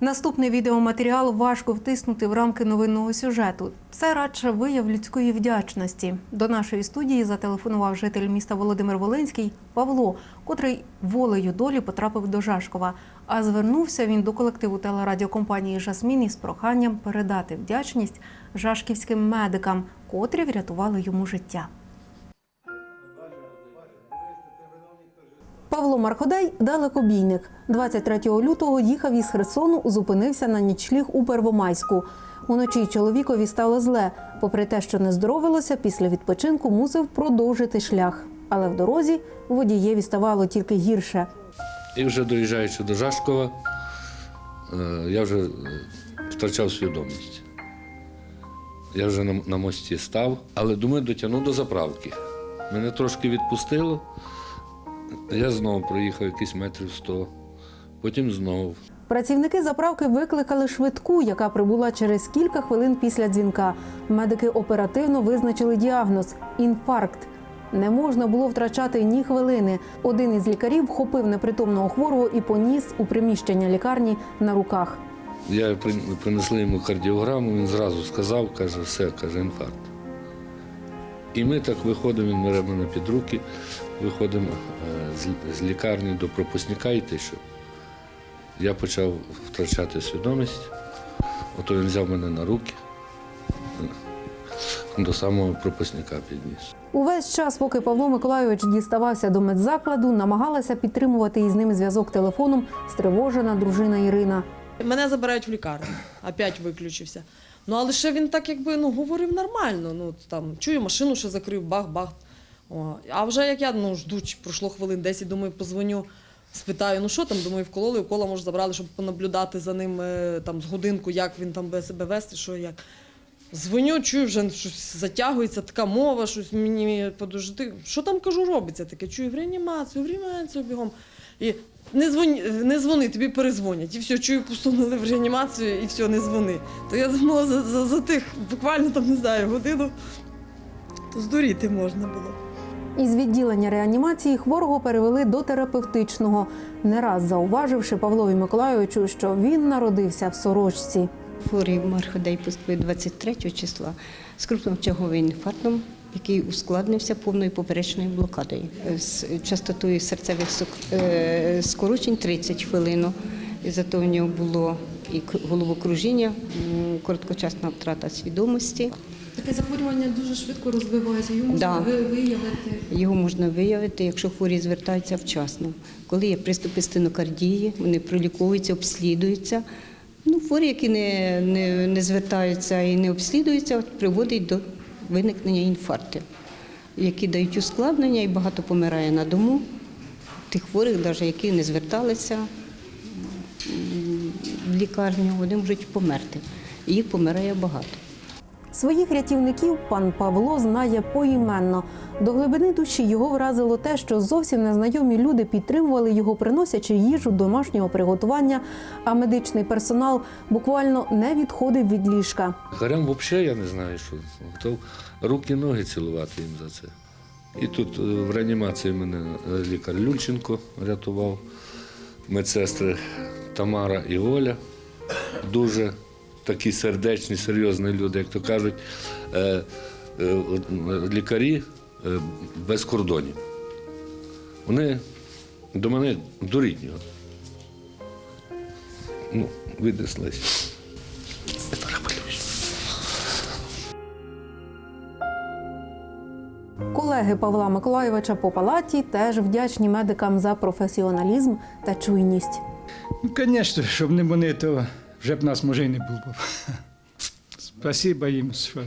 Наступний відеоматеріал важко втиснути в рамки новинного сюжету. Це радше вияв людської вдячності. До нашої студії зателефонував житель міста Володимир Волинський Павло, котрий волею долі потрапив до Жашкова. А звернувся він до колективу телерадіокомпанії Жасмін із проханням передати вдячність жашківським медикам, котрі врятували йому життя. Павло Марходей далекобійник. 23 лютого їхав із Херсону, зупинився на нічліг у Первомайську. Уночі чоловікові стало зле. Попри те, що не здоровилося, після відпочинку мусив продовжити шлях. Але в дорозі водієві ставало тільки гірше. І вже доїжджаючи до Жашкова, е, я вже е, втрачав свідомість. Я вже на, мості став, але думаю, дотягну до заправки. Мене трошки відпустило. Я знову проїхав якісь метрів сто, потім знову. Працівники заправки викликали швидку, яка прибула через кілька хвилин після дзвінка. Медики оперативно визначили діагноз інфаркт. Не можна було втрачати ні хвилини. Один із лікарів вхопив непритомного хворого і поніс у приміщення лікарні на руках. Я принесли йому кардіограму, він зразу сказав, каже, все, каже, інфаркт. І ми так виходимо, він бере мене під руки, виходимо е, з, лікарні до пропускника йти, що я почав втрачати свідомість. Ото він взяв мене на руки, до самого пропускника підніс. Увесь час, поки Павло Миколайович діставався до медзакладу, намагалася підтримувати із ним зв'язок телефоном стривожена дружина Ірина. Мене забирають в лікарню, опять виключився. Ну але ще він так якби ну говорив нормально. Ну там чую, машину ще закрив, бах-бах. А вже як я ну жду, пройшло хвилин 10, думаю, позвоню, спитаю, ну що там, думаю, вкололи, укола може забрали, щоб понаблюдати за ним е, там з годинку, як він там буде себе вести, що як. Дзвоню, чую, вже щось затягується, така мова, щось мені подожди. Що там кажу, робиться таке? Чую в реанімацію, в реанімацію бігом. І не дзвони, не дзвони, тобі перезвонять. І все, чую, посунули в реанімацію, і все, не дзвони. То я думала, за, за, за тих буквально там не знаю, годину, то здуріти можна було. Із відділення реанімації хворого перевели до терапевтичного, не раз зауваживши Павлові Миколайовичу, що він народився в сорочці. Хворий Марходей поступив 23 числа з крупним крупночаговим інфарктом, який ускладнився повною поперечною блокадою з частотою серцевих е, скорочень 30 хвилин. І зато в нього було і головокружіння, короткочасна втрата свідомості. Таке захворювання дуже швидко розвивається. Його можна Да. виявити. Його можна виявити, якщо хворі звертаються вчасно. Коли є приступи стенокардії, вони проліковуються, обслідуються. Ну, хворі, які не, не, не звертаються і не обслідуються, приводить до виникнення інфарктів, які дають ускладнення і багато помирає на дому. Тих хворих, навіть які не зверталися в лікарню, вони можуть померти. І їх помирає багато. Своїх рятівників пан Павло знає поіменно. До глибини душі його вразило те, що зовсім незнайомі люди підтримували його, приносячи їжу домашнього приготування, а медичний персонал буквально не відходив від ліжка. Гарям взагалі я не знаю, що готов руки, ноги цілувати їм за це. І тут е, в реанімації мене е, лікар Люльченко рятував, медсестри Тамара і Оля. Дуже такі сердечні, серйозні люди, як то кажуть, е, е, е, лікарі без кордонів. Вони до мене до ріднього. Ну. Колеги Павла Миколайовича по палаті теж вдячні медикам за професіоналізм та чуйність. Ну, звісно, щоб не вони, то вже б нас може й не було. Спасибо їм, що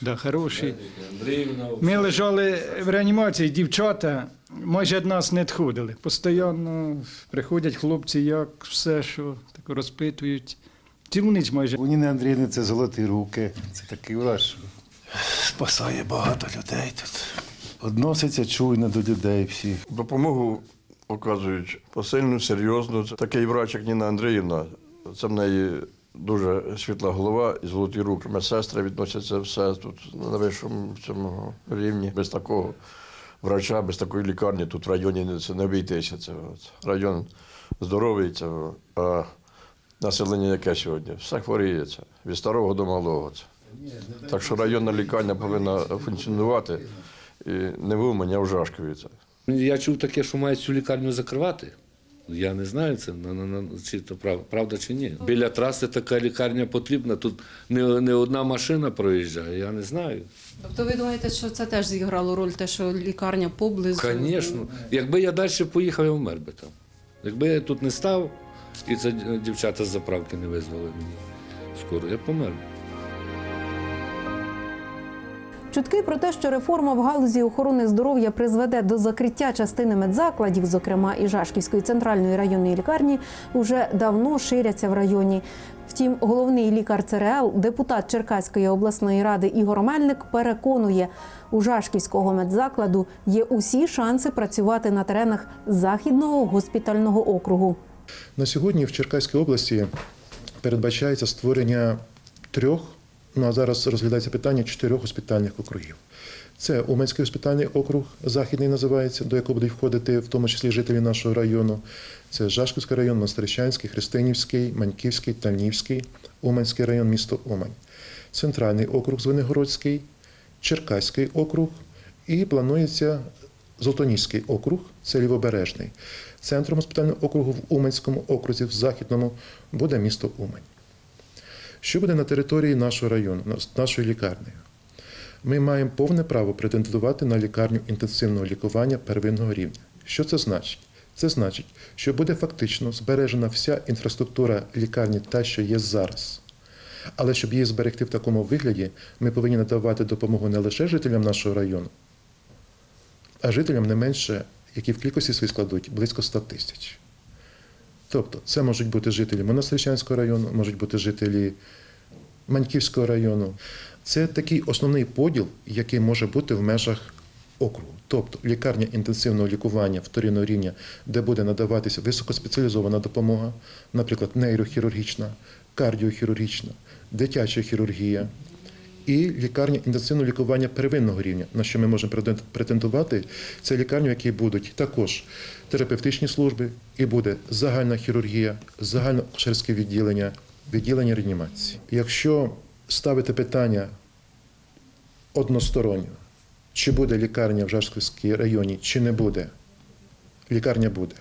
да, хороші. Андріївна, Ми лежали в реанімації, дівчата майже від нас не відходили. Постійно приходять хлопці, як все, що так розпитують. Цілу ніч майже. У Ніни Андріївни це золоті руки. Це такий враж. що Спасає багато людей тут. Односиться чуйно до людей всіх. Допомогу оказують посильну, серйозну. Такий врач, як Ніна Андріївна, це в неї дуже світла голова і золоті руки. Медсестри відносяться все тут на вищому цьому рівні. Без такого врача, без такої лікарні тут в районі це не обійтися. Це район здоровий, це, а населення яке сьогодні? Все хворіється. Від старого до малого. Це. Так що районна лікарня повинна функціонувати і не в Умані, а в Жашкові. Це. Я чув таке, що мають цю лікарню закривати. Я не знаю, це на, на, на, чи прав- правда чи ні. Біля траси така лікарня потрібна. Тут не, не одна машина проїжджає, я не знаю. Тобто ви думаєте, що це теж зіграло роль, те, що лікарня поблизу? Звісно. Якби я далі поїхав, я вмер би там. Якби я тут не став, і це дівчата з заправки не визвали мені скоро, я помер. Чутки про те, що реформа в галузі охорони здоров'я призведе до закриття частини медзакладів, зокрема і Жашківської центральної районної лікарні, уже давно ширяться в районі. Втім, головний лікар ЦРЛ, депутат Черкаської обласної ради Ігор Мельник, переконує, у Жашківського медзакладу є усі шанси працювати на теренах західного госпітального округу. На сьогодні в Черкаській області передбачається створення трьох, ну а зараз розглядається питання чотирьох госпітальних округів. Це Уманський госпітальний округ, західний називається, до якого будуть входити в тому числі жителі нашого району. Це Жашківський район, Монастирищанський, Христинівський, Маньківський, Тальнівський, Уманський район, місто Умань, Центральний округ Звенигородський, Черкаський округ і планується Золотоніський округ, це лівобережний. Центром госпітального округу в Уманському окрузі, в Західному, буде місто Умань. Що буде на території нашого району, нашої лікарні? Ми маємо повне право претендувати на лікарню інтенсивного лікування первинного рівня. Що це значить? Це значить, що буде фактично збережена вся інфраструктура лікарні, та, що є зараз. Але щоб її зберегти в такому вигляді, ми повинні надавати допомогу не лише жителям нашого району, а жителям не менше, які в кількості свої складуть близько 100 тисяч. Тобто, це можуть бути жителі Монастирчанського району, можуть бути жителі Маньківського району. Це такий основний поділ, який може бути в межах округу. Тобто лікарня інтенсивного лікування вторинного рівня, де буде надаватися високоспеціалізована допомога, наприклад, нейрохірургічна, кардіохірургічна, дитяча хірургія, і лікарня інтенсивного лікування первинного рівня, на що ми можемо претендувати, це лікарні, в якій будуть також терапевтичні служби, і буде загальна хірургія, загальне акушерське відділення, відділення реанімації. Якщо ставити питання односторонньо, чи буде лікарня в Жашківській районі, чи не буде, лікарня буде.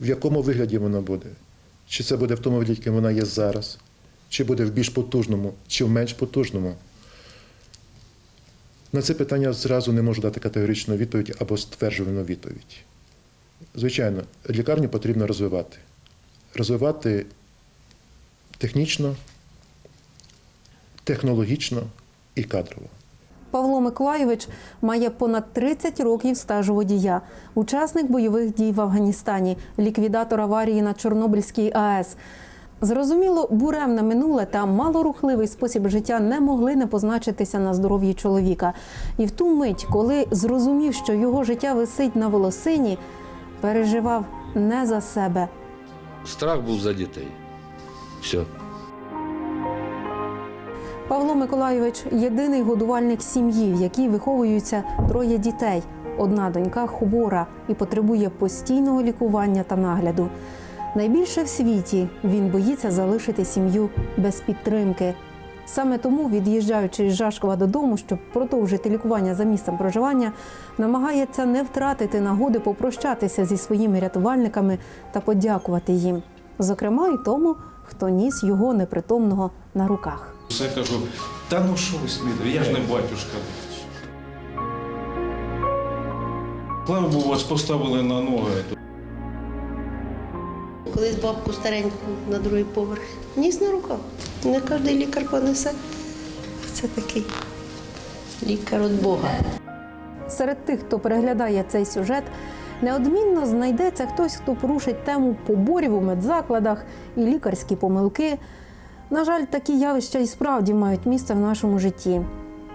В якому вигляді вона буде? Чи це буде в тому вигляді, яким вона є зараз, чи буде в більш потужному, чи в менш потужному? На це питання зразу не можу дати категоричну відповідь або стверджувану відповідь. Звичайно, лікарню потрібно розвивати. Розвивати технічно, технологічно і кадрово. Павло Миколайович має понад 30 років стажу водія, учасник бойових дій в Афганістані, ліквідатор аварії на Чорнобильській АЕС. Зрозуміло, буремне минуле та малорухливий спосіб життя не могли не позначитися на здоров'ї чоловіка. І в ту мить, коли зрозумів, що його життя висить на волосині, переживав не за себе, Страх був за дітей. Все. Павло Миколайович єдиний годувальник сім'ї, в якій виховуються троє дітей. Одна донька хвора і потребує постійного лікування та нагляду. Найбільше в світі він боїться залишити сім'ю без підтримки. Саме тому, від'їжджаючи з Жашкова додому, щоб продовжити лікування за місцем проживання, намагається не втратити нагоди попрощатися зі своїми рятувальниками та подякувати їм, зокрема і тому, хто ніс його непритомного на руках. Все кажу, та ну що ви сміли, я ж не батюшка. Богу, вас поставили на ноги. Колись бабку стареньку на другий поверх. Ніс на руках. Не кожен лікар понесе. Це такий лікар від Бога. Серед тих, хто переглядає цей сюжет, неодмінно знайдеться хтось, хто порушить тему поборів у медзакладах і лікарські помилки. На жаль, такі явища і справді мають місце в нашому житті.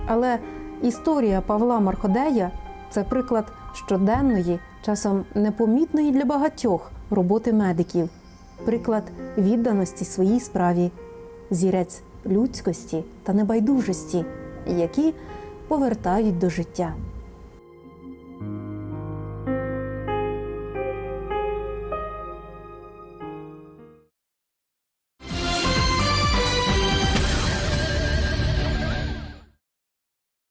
Але історія Павла Марходея це приклад щоденної, часом непомітної для багатьох роботи медиків, приклад відданості своїй справі, зірець людськості та небайдужості, які повертають до життя.